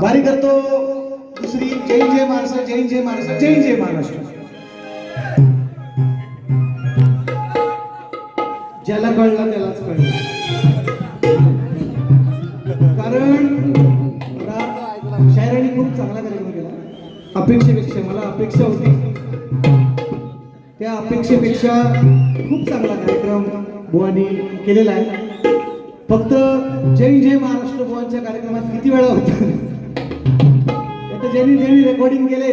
भारी करतो. दुसरी जय जय महाराष्ट्र जय जय महाराष्ट्र जय जय महाराष्ट्र. ज्याला कळलं त्यालाच कळलं. कारण शायराने खूप चांगला कार्यक्रम केला. अपेक्षेपेक्षा मला अपेक्षा होती. त्या अपेक्षेपेक्षा खूप चांगला कार्यक्रम बुवानी केलेला आहे. फक्त जय जय महाराष्ट्र बुवांच्या कार्यक्रमात किती वेळा होत? आता ज्यांनी ज्यांनी रेकॉर्डिंग केले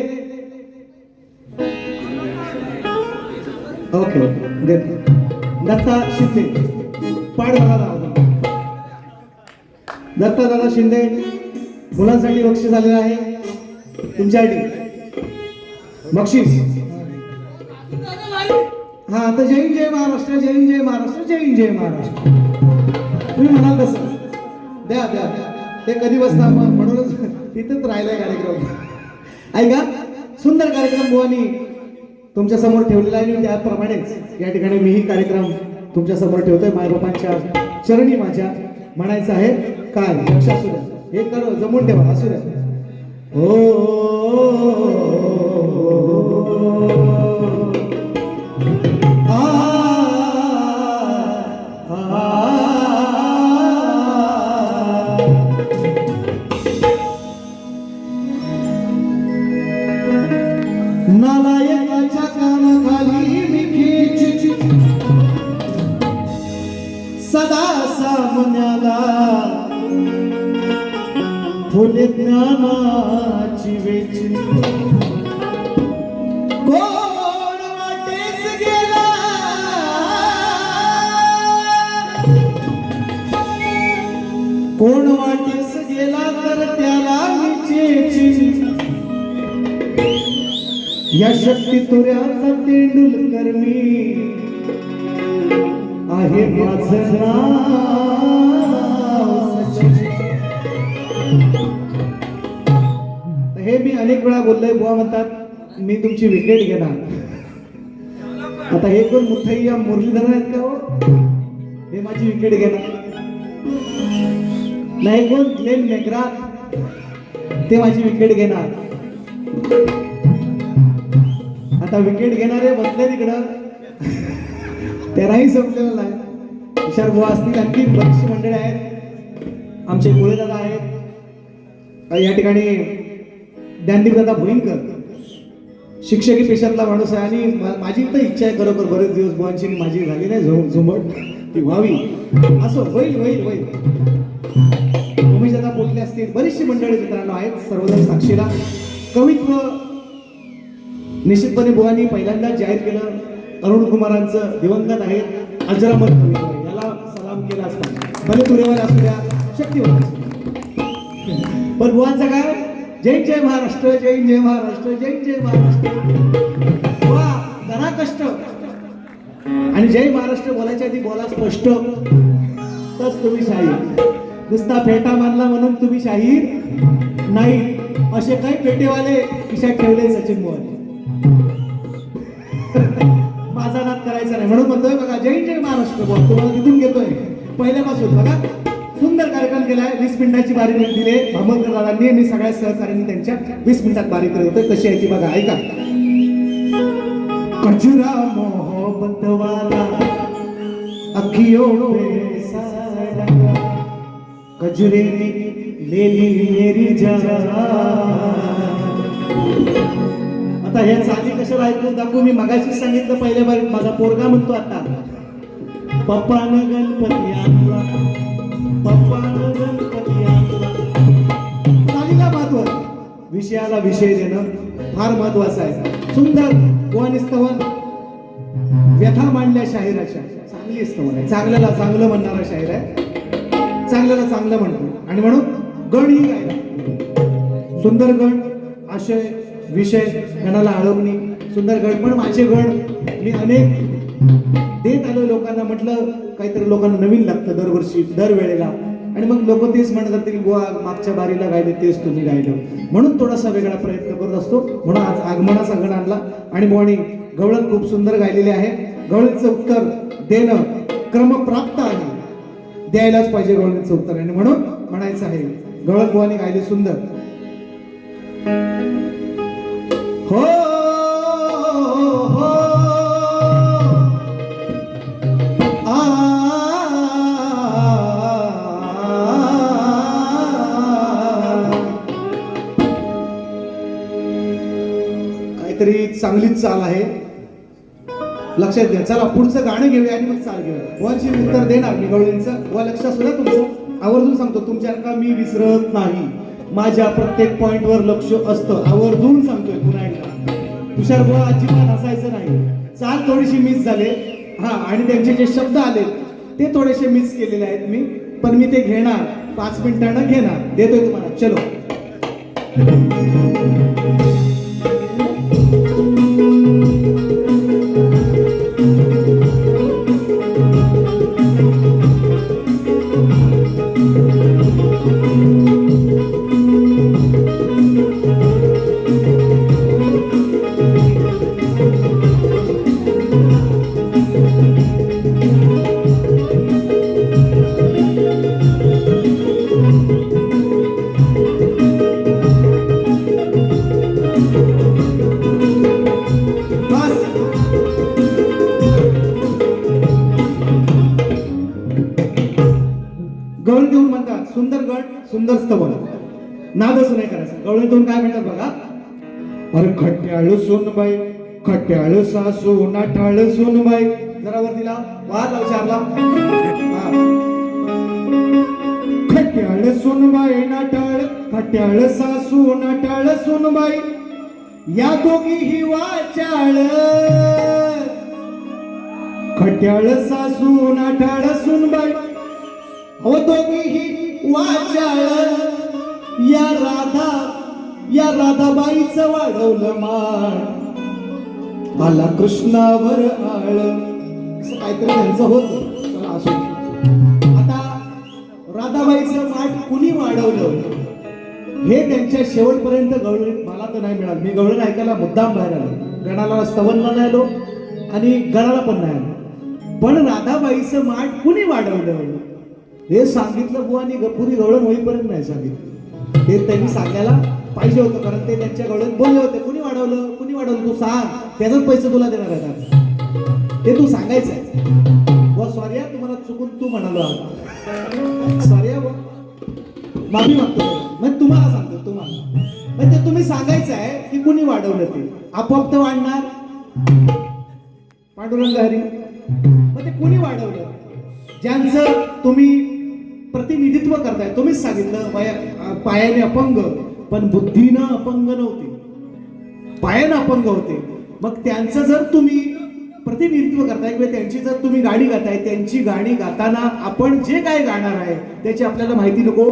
ओके ओके दत्ता शिंदे. पाड झाला दत्ता दादा शिंदे मुलांसाठी बक्षीस झालेलं आहे. तुमच्यासाठी. बक्षीस. हा तर जय जय महाराष्ट्र जय जय महाराष्ट्र जय जय महाराष्ट्र तुम्ही म्हणाल तसं द्या द्या ते कधी बसता मग म्हणूनच तिथंच राहिलाय कार्यक्रम ऐका सुंदर कार्यक्रम बुवानी तुमच्यासमोर ठेवलेला आहे आणि त्याप्रमाणेच या ठिकाणी मीही कार्यक्रम तुमच्यासमोर ठेवतोय मायबापांच्या चरणी माझ्या म्हणायचं आहे काय लक्ष असू द्या हे कर जमून ठेवा असू द्या ओ या शक्ती तुऱ्याचा तेंडुलकर मी आहे माझं नाव. हे मी अनेक वेळा बोललोय बुवा म्हणतात मी तुमची विकेट घेणार. आता हे कोण मुथैया मुरलीधर आहेत का हो? हे माझी विकेट घेणार. नाही कोण? ग्लेन मेग्रा ते माझी विकेट घेणार. आता विकेट घेणारे बसले तिकडं. त्यांनाही समजलेलं नाही. विशाल बुवा असतील आणखी बरीचशी मंडळी आहेत. आमचे दादा आहेत. या ठिकाणी ज्ञानदीप दादा भोईनकर शिक्षकी पेशातला माणूस आहे आणि माझी तर इच्छा आहे खरोखर बरेच दिवस बुवांची आणि माझी झाली नाही झो झुंबट ती व्हावी. असं होईल होईल होईल. उमेश दादा बोलले असतील. बरीचशी मंडळी मित्रांनो आहेत सर्वजण साक्षीला कवित्व निश्चितपणे बुवांनी पहिल्यांदा जाहीर केलं अरुण कुमारांचं दिवंगत आहे अजरामर याला सलाम केलाच पाहिजे भले तुरेवर असू द्या शक्तीवर पण बुवांचं काय? जय जय महाराष्ट्र जय जय महाराष्ट्र जय जय महाराष्ट्र. बुवा करा कष्ट. आणि जय महाराष्ट्र बोलायच्या आधी बोला स्पष्ट. तस तुम्ही शाहीर नुसता फेटा मानला म्हणून तुम्ही शाहीर नाही. असे काही पेटेवाले खिशात ठेवले सचिन मोहन माझा नाद करायचा नाही. म्हणून म्हणतोय बघा जय जय महाराष्ट्र बोल तुम्हाला तिथून घेतोय. पहिल्यापासून बघा सुंदर कार्यक्रम केलाय. वीस मिनिटाची बारी दिली. भामलकर दादांनी आणि सगळ्या सहकार्यांनी त्यांच्या वीस मिनिटात बारी करत होते. कशी आहे ती बघा ऐका. कजुरा मोहब्बत वाला अखियों पे कजरे ने ले ली मेरी जान आता हे चांगली कशाला ऐकून दाखवू? मी मगाशी सांगितलं पहिल्या बारीत माझा पोरगा म्हणतो आता. पप्पानं गणपती आणला पप्पानं गणपती आणला चालीला महत्त्व. विषयाला विषय देणं फार महत्वाचं आहे. सुंदर वन स्तवन. व्यथा मांडल्या शाहिराच्या. चांगली स्तवन आहे. चांगल्याला चांगलं म्हणणारा शाहीर आहे. चांगल्याला चांगलं म्हणतो. आणि म्हणून गण ही गायला सुंदर गण आशय विषय गणाला अळवणी सुंदर गण पण माझे गण मी अनेक देत आलो लोकांना. म्हटलं काहीतरी लोकांना नवीन लागतं दरवर्षी दरवेळेला. आणि मग लोक तेच म्हणतात की गोवा मागच्या बारीला गायले तेच तुम्ही गायलं. म्हणून थोडासा वेगळा प्रयत्न करत असतो. म्हणून आज आगमनाचा गण आणला. आणि बुवानी गवळण खूप सुंदर गायलेले आहे. गवळीचं उत्तर देणं क्रमप्राप्त आहे. द्यायलाच पाहिजे गवळणीचं उत्तर. आणि म्हणून म्हणायचं आहे गवळण गोवाने गायले सुंदर. हो हो काहीतरी चांगलीच चाल आहे लक्षात घ्या चला पुढचं गाणं घेऊया आणि मग चाल घेऊया बुवांची उत्तर देणार मी गवळींचं व लक्ष सुद्धा तुमचं आवर्जून सांगतो तुमच्यासारखा मी विसरत नाही माझ्या प्रत्येक पॉइंटवर लक्ष असतं आवर्जून सांगतोय पुन्हा तुषार बुवा अजिबात हसायचं नाही. चाल थोडीशी मिस झाले. हा आणि त्यांचे जे शब्द आले ते थोडेसे मिस केलेले आहेत मी. पण मी ते घेणार. पाच मिनिटांना घेणार. देतोय तुम्हाला. चलो. सासू नाठाळ सोनबाई. जरा वर दिला वाद लाव चारला खट्याळ सोनबाई नाटाळ खट्याळ सासू नाटाळ सोनबाई. या दोघी ही वाचाळ. खट्याळ सासू नाठाळ सोनबाई. अहो दोघीही वाचाळ. या राधा या राधाबाईचं वाढवलं माळ मला कृष्णावर आळ. असं काहीतरी त्यांचं होत. असं आता राधाबाईचं माठ कुणी वाढवलं? हे त्यांच्या शेवटपर्यंत गवळ मला तर नाही मिळालं. मी गवळण ऐकायला मुद्दाम बाहेर आलो. गणाला स्तवनला नाही आलो आणि गणाला पण नाही आलो. पण राधाबाईचं माठ कुणी वाढवलं? हे सांगितलं बुवानी पुरी गवळण होईपर्यंत नाही सांगितलं. हे त्यांनी सांगायला पाहिजे होतं कारण ते त्यांच्या गवळण बोलले होते. कुणी वाढवलं? कुणी वाढवलं? तू सांग. त्याचाच पैसे तुला देणार आहेत आज. ते तू सांगायचं आहे व सॉरी तुम्हाला चुकून तू म्हणालो सॉरी हा माफी मागतो. मग तुम्हाला सांगतो तुम्हाला. मग ते तुम्ही सांगायचं आहे की कुणी वाढवलं ते. आपोआप तर वाढणार. पांडुरंग हरी. मग ते कुणी वाढवलं? ज्यांचं तुम्ही प्रतिनिधित्व करताय. तुम्हीच सांगितलं पायाने अपंग. पण बुद्धीनं अपंग नव्हते. पायानं अपंग होते. मग त्यांचं जर तुम्ही प्रतिनिधित्व करताय किंवा त्यांची जर तुम्ही गाणी गाताय त्यांची गाणी गाताना आपण जे काय गाणार आहे त्याची आपल्याला माहिती नको.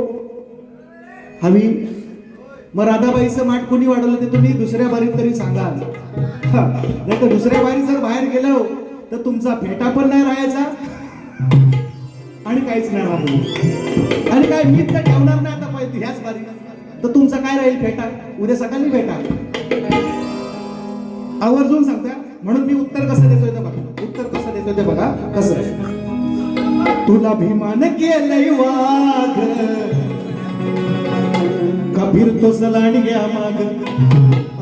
हवी. मग राधाबाईचं माठ कोणी वाढवलं ते तुम्ही दुसऱ्या बारीत तरी सांगा. नाही तर दुसऱ्या बारीत जर बाहेर गेलो तर तुमचा फेटा पण नाही राहायचा. आणि काहीच नाही राहणार. आणि काय मी तर ठेवणार नाही आता पाहिजे ह्याच बारी तर तुमचा काय राहील फेटा? उद्या सकाळी फेटा. आवर्जून सांगता म्हणून मी उत्तर कसं देतोय ते बघा. उत्तर कसं देतोय ते बघा. कसं तुला भीमान केलंय वाघ. कबीर तो सलांडग्या माग.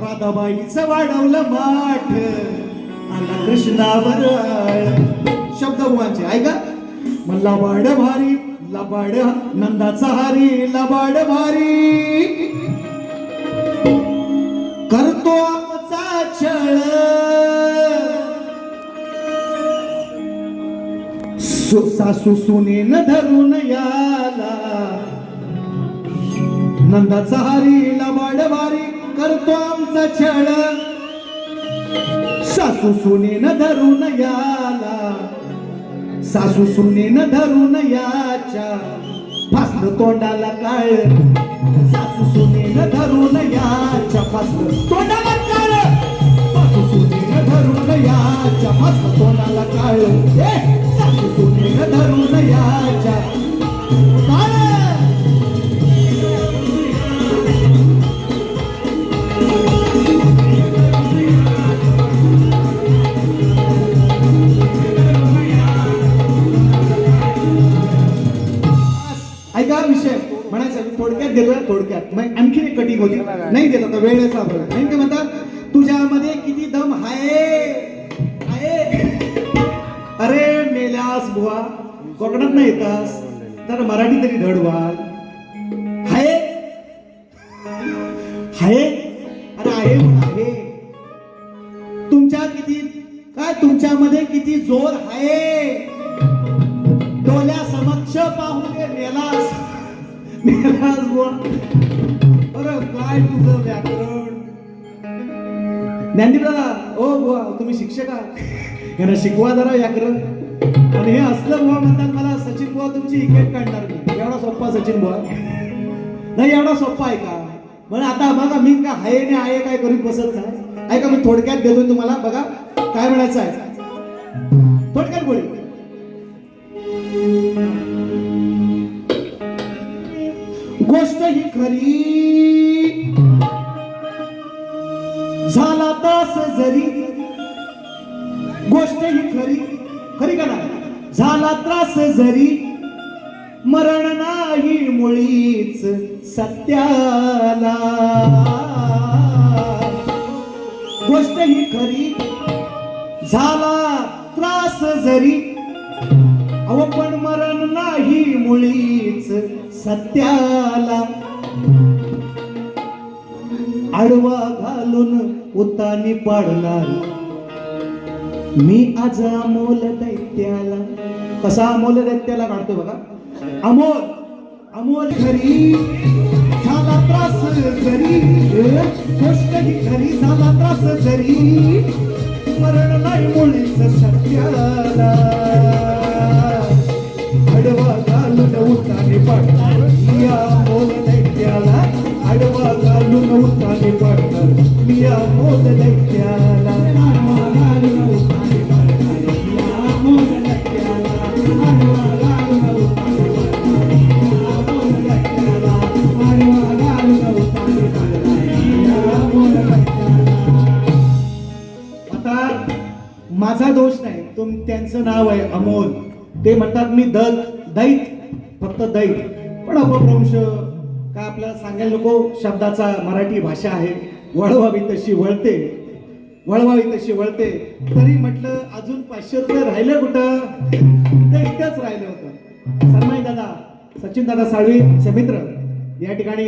राधाबाईचं वाढवलं माठ. आला कृष्णावर आळ. शब्द ऐका. मग लबाड भारी लबाड नंदाचा हारी लबाड भारी. करतो छळ सु- सासू सुनेन धरून याला नंदाचा हारी लबाड करतो आमचा छळ. सासू सुनेन धरून याला सासू सुनेन धरून याच्या फासल तोंडाला काळ. सासू सुनेन धरून याच्या फासल. तोंडाला काळ याच्या मस्त तोंडाला काळ? ए, सासू धरून याच्या ऐका विषय. म्हणायचं थोडक्यात देतोय थोडक्यात. मग आणखीन एक कटिंग होती नाही देत तर वेळेचा नाही काय म्हणतात तुझ्यामध्ये कोकणात नाही येतास तर मराठी तरी धडवाल हाय. हाय. अरे आहे आहे. तुमच्या किती काय तुमच्यामध्ये किती जोर आहे? डोल्या समक्ष पाहू दे मेलास. मेलास बुवा बरं काय तुझं व्याकरण? ज्ञानदीप दादा ओ बुवा तुम्ही शिक्षक आहात. यांना शिकवा जरा व्याकरण. आणि हे असलं बुवा म्हणतात मला सचिन बुवा तुमची इकेट काढणार मी एवढा सोप्पा सचिन बुवा. नाही एवढा सोप्पा आहे का? म्हणजे आता बघा मी का हाय ने आहे काय करीत बसत नाही. ऐका मी थोडक्यात देतोय तुम्हाला. बघा काय म्हणायचं आहे. थोडक्यात बोल. गोष्ट ही खरी. झाला तास जरी. गोष्ट ही खरी. खरी का ना झाला त्रास जरी मरण नाही मुळीच सत्याला. गोष्ट ही खरी झाला त्रास जरी अहो पण मरण नाही मुळीच सत्याला. आडवा घालून उतानी पाडणार मी आज अमोल दैत्याला. कसा अमोल दैत्याला काढतोय बघा. अमोल अमोल घरी झाला त्रास जरी गोष्ट ही घरी झाला त्रास जरी मरण नाही मुळीच सत्याला. अडवा घालून उताने पाडणार मी अमोल दैत्याला. अडवा घालून उताने पाठ मी अमोल दैत्याला. असून त्यांचं नाव आहे अमोल. ते म्हणतात मी दत दैत फक्त दैत. पण अपभ्रंश का आपल्याला सांगायला नको शब्दाचा मराठी भाषा आहे. वळवावी तशी वळते. वळवावी तशी वळते. तरी म्हटलं अजून पाचशे रुपये राहिलं कुठं? ते इथंच राहिलं होतं. सन्माई दादा सचिन दादा साळवी समित्र या ठिकाणी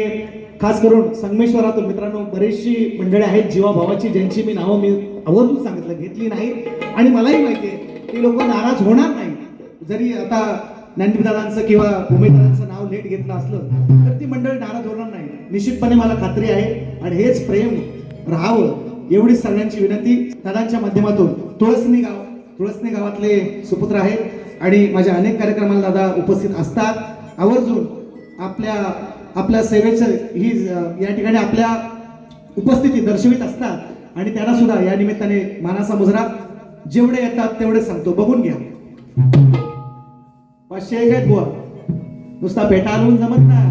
खास करून संगमेश्वरातून मित्रांनो बरीचशी मंडळी आहेत. जीवाभावाची ज्यांची मी नावं मी आवर्जून सांगितलं घेतली नाही. आणि मलाही माहिती आहे ते लोक नाराज होणार नाही. जरी आता ज्ञानदीपदादांचं किंवा भूमिदादांचं नाव लेट घेतलं असलं तर ती मंडळी नाराज होणार नाही. निश्चितपणे मला खात्री आहे आणि हेच प्रेम राहावं एवढीच सगळ्यांची विनंती. दादांच्या माध्यमातून तुळसनी गाव तुळसनी गावातले सुपुत्र आहेत आणि माझ्या अनेक कार्यक्रमाला दादा उपस्थित असतात. आवर्जून आपल्या आपल्या सेवेचं ही या ठिकाणी आपल्या उपस्थिती दर्शवित असतात आणि त्यांना सुद्धा या निमित्ताने मानाचा मुजरा. जेवढे येतात तेवढे सांगतो. बघून घ्या. पाचशे एक बुवा. नुसता भेटा आणून जमत ना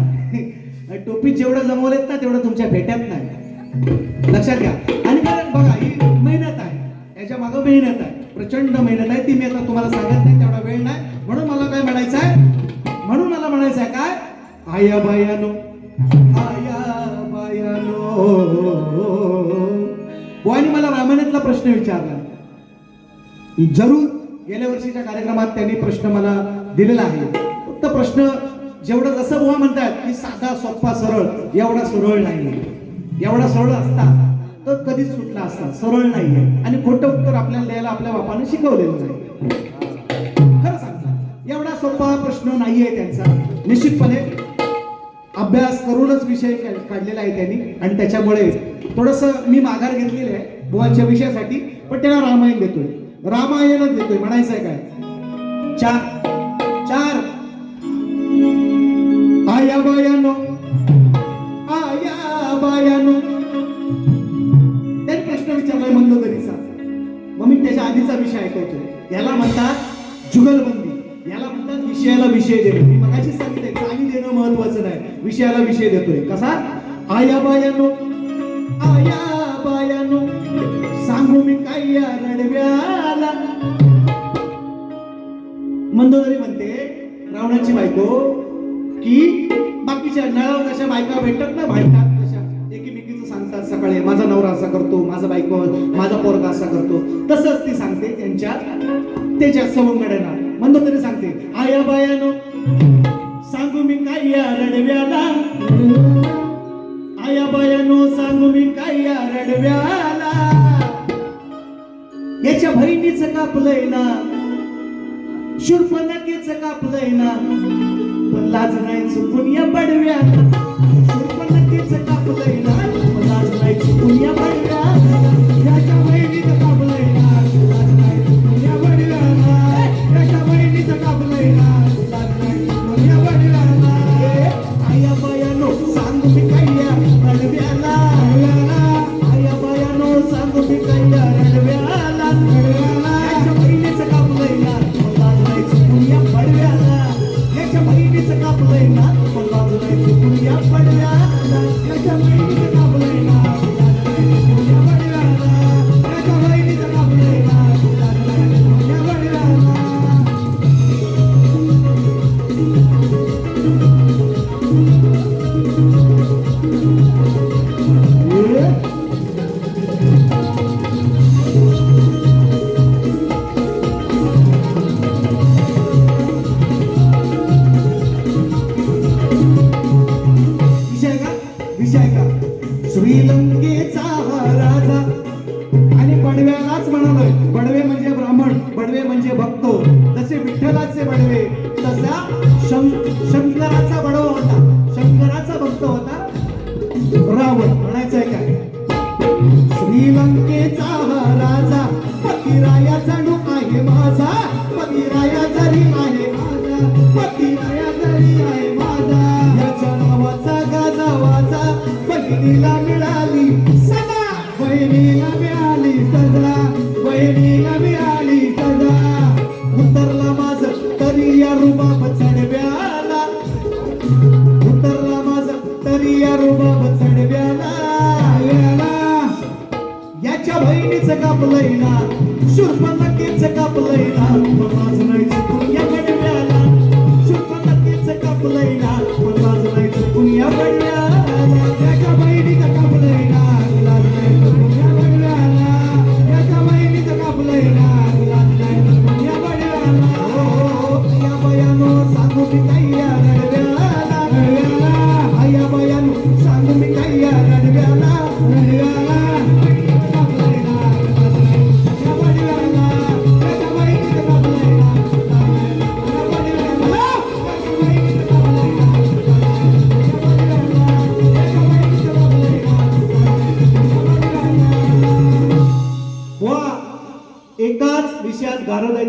टोपीत जेवढं जमवलेत ना तेवढं तुमच्या भेट्यात नाही. लक्षात घ्या. आणि कारण बघा ही मेहनत आहे. याच्या मागं मेहनत आहे. प्रचंड मेहनत आहे. ती मी आता तुम्हाला सांगत नाही तेवढा वेळ नाही. म्हणून मला काय म्हणायचं आहे? म्हणून मला म्हणायचं आहे काय? आया बायानो आया बायानो. बुवानी मला रामायणातला प्रश्न विचारला. जरूर गेल्या वर्षीच्या कार्यक्रमात त्यांनी प्रश्न मला दिलेला आहे. फक्त प्रश्न जेवढं जसं बुवा म्हणतात की साधा सोप्पा सरळ एवढा सरळ नाही. एवढा सरळ असता तर कधीच सुटला असता. सरळ नाहीये. आणि खोटं उत्तर आपल्याला द्यायला आपल्या बापाने शिकवलेलं नाही. खरं सांगता एवढा सोपा प्रश्न नाहीये त्यांचा. निश्चितपणे अभ्यास करूनच विषय काढलेला आहे त्यांनी. आणि त्याच्यामुळे थोडस मी माघार घेतलेली आहे बुवांच्या विषयासाठी. पण त्याला रामायण देतोय. रामायणच देतोय म्हणायचंय काय? चार. चार. आया बायानो. आया बायानो. त्यांनी प्रश्न विचारलाय मंदोदरीचा. मग मी त्याच्या आधीचा विषय ऐकायचो याला म्हणतात जुगलबंदी. याला म्हणतात विषयाला विषय देतो मी मगाशी सांगितले काही देणं महत्वाचं नाही. विषयाला विषय देतोय. कसा? आया बायानो. आया बायानो. सांगू मी काय या रडव्या? मंदोदरी म्हणते रावणाची बायको की बाकीच्या नळावर कशा बायका भेटतात ना भांडतात कशा एकीमेकीचं सांगतात सकाळी माझा नवरा असा करतो माझा बायको माझा पोरगा असा करतो. तसंच ती सांगते त्यांच्या त्याच्या सवंगड्यांना. मंदोदरी सांगते आया बायानो सांगू मी काय या रडव्याला? आया बायानो सांगू मी काय या रडव्याला? याच्या बहिणीचं कापलंय ना शुर्पनकेच कापलंय ना. पण लाज नाही चुकून या बडव्याला शुर्पनकेच कापलंय ना. पण लाज नाही चुकून या बडव्याला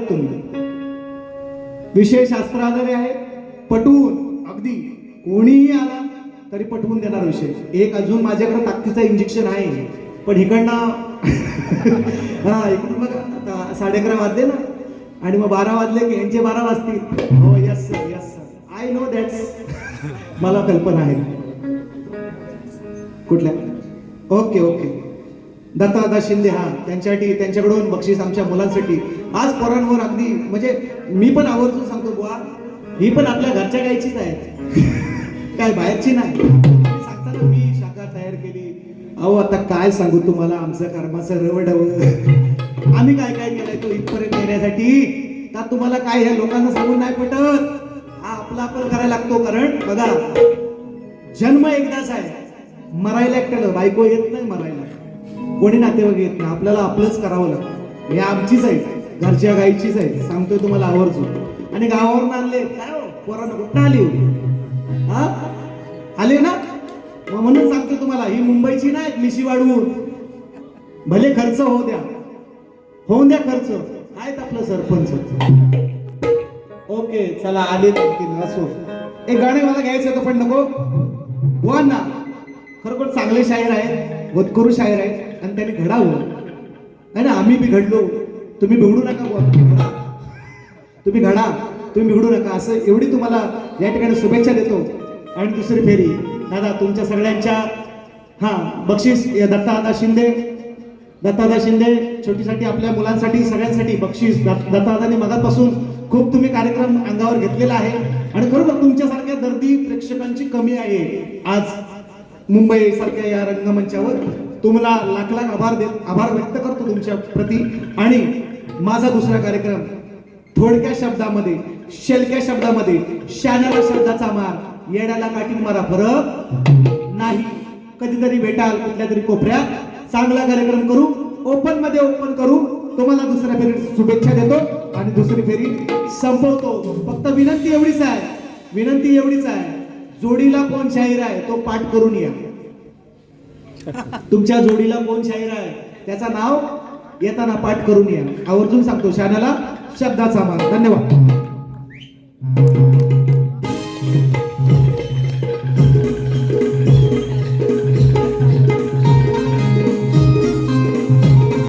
आहेत तुम्ही. विषय शास्त्राधारे आहे पटवून अगदी कोणीही आला तरी पटवून देणार विषय एक अजून माझ्याकडे ताकदीचं इंजेक्शन आहे. पण इकडनं हा इकडून बघा साडे अकरा वाजले ना. आणि मग बारा वाजले की यांचे बारा वाजतील. हो yes sir yes sir I know that's मला कल्पना आहे. कुठल्या? Okay okay. दत्तादा शिंदे हा. त्यांच्यासाठी त्यांच्याकडून बक्षीस आमच्या मुलांसाठी. आज पोरांवर अगदी म्हणजे मी पण आवर्जून सांगतो बुवा ही पण आपल्या घरच्या गायचीच आहे. काय बाहेरची नाही. सांगताना मी शाखा तयार केली. अहो आता काय सांगू तुम्हाला? आमचं कर्माचं रवडव. आम्ही काय काय केलंय तो इथपर्यंत येण्यासाठी? का तुम्हाला काय ह्या लोकांना सांगून नाही पटत? हा आपला आपण करायला लागतो कारण बघा जन्म एकदाच आहे. मरायला एकट्याला बायको येत नाही मरायला. कोणी नातेवाईक येत नाही. आपल्याला आपलंच करावं लागतं. हे आमचीच आहे. घरच्या गाईचीच आहे. सांगतोय तुम्हाला आवर्जून. आणि गावावरून आणले. काय हो? पोरानं कुठं आली हो? हा? आले ना? मग म्हणून सांगतो तुम्हाला ही मुंबईची ना मिशी वाढवून. भले खर्च होऊ द्या. होऊन द्या खर्च. आहेत आपलं सरपंच. ओके चला आले असो. एक गाणे मला घ्यायचं होतं पण नको. वा ना. खरोखर चांगले शायर आहेत. होतकरू शायर आहेत. आणि त्यांनी घडावं. आहे ना आम्ही बी घडलो. तुम्ही बिघडू नका बुवा. तुम्ही घडा. तुम्ही बिघडू नका. असं एवढी तुम्हाला या ठिकाणी शुभेच्छा देतो. आणि दुसरी फेरी. दादा तुमच्या सगळ्यांच्या हां बक्षीस दत्तादा शिंदे. दत्तादा शिंदे छोटीसाठी आपल्या मुलांसाठी सगळ्यांसाठी बक्षीस. दत्तादानी मगापासून खूप तुम्ही कार्यक्रम अंगावर घेतलेला आहे. आणि खरोखर तुमच्यासारख्या दर्दी प्रेक्षकांची कमी आहे. आज मुंबई सारख्या या रंगमंचावर तुम्हाला लाख लाख आभार देत आभार व्यक्त करतो तुमच्या प्रती. आणि माझा दुसरा कार्यक्रम थोडक्या शब्दामध्ये शेलक्या शब्दामध्ये शाण्याला शब्दाचा मार येड्याला काठीन मारा फरक नाही. कधीतरी भेटाल कुठल्या तरी कोपऱ्यात. चांगला कार्यक्रम करू ओपनमध्ये ओपन करू. तुम्हाला दुसऱ्या फेरीत शुभेच्छा देतो. आणि दुसरी फेरी संपवतो. फक्त विनंती एवढीच आहे. विनंती एवढीच आहे. जोडीला कोण शाहीर आहे तो पाठ करून या. तुमच्या जोडीला कोण शाहीर आहे? त्याचं नाव येताना पाठ करून या. आवर्जून सांगतो शानाला शब्दाचा मान. धन्यवाद.